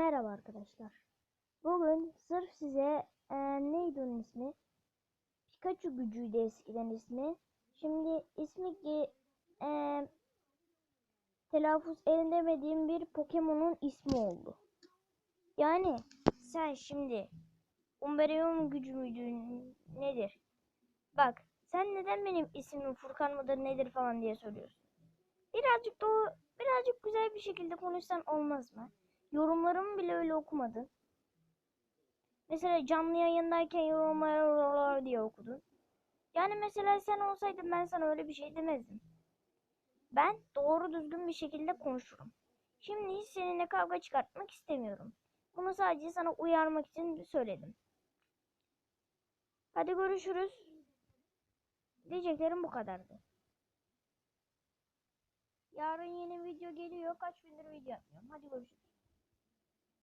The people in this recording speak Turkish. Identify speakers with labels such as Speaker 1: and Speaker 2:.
Speaker 1: Merhaba arkadaşlar. Bugün sırf size e, neydi onun ismi? Pikachu gücüydü eskiden ismi. Şimdi ismi ki e, telaffuz edemediğim bir Pokemon'un ismi oldu. Yani sen şimdi Umbreon gücü müydü nedir? Bak sen neden benim ismim Furkan mıdır nedir falan diye soruyorsun. Birazcık da o- birazcık güzel bir şekilde konuşsan olmaz mı? Yorumlarımı bile öyle okumadın. Mesela canlı yayındayken yorumlar diye okudun. Yani mesela sen olsaydın ben sana öyle bir şey demezdim. Ben doğru düzgün bir şekilde konuşurum. Şimdi hiç seninle kavga çıkartmak istemiyorum. Bunu sadece sana uyarmak için söyledim. Hadi görüşürüz. Diyeceklerim bu kadardı. Yarın yeni video geliyor. Kaç gündür video yapmıyorum. Hadi görüşürüz.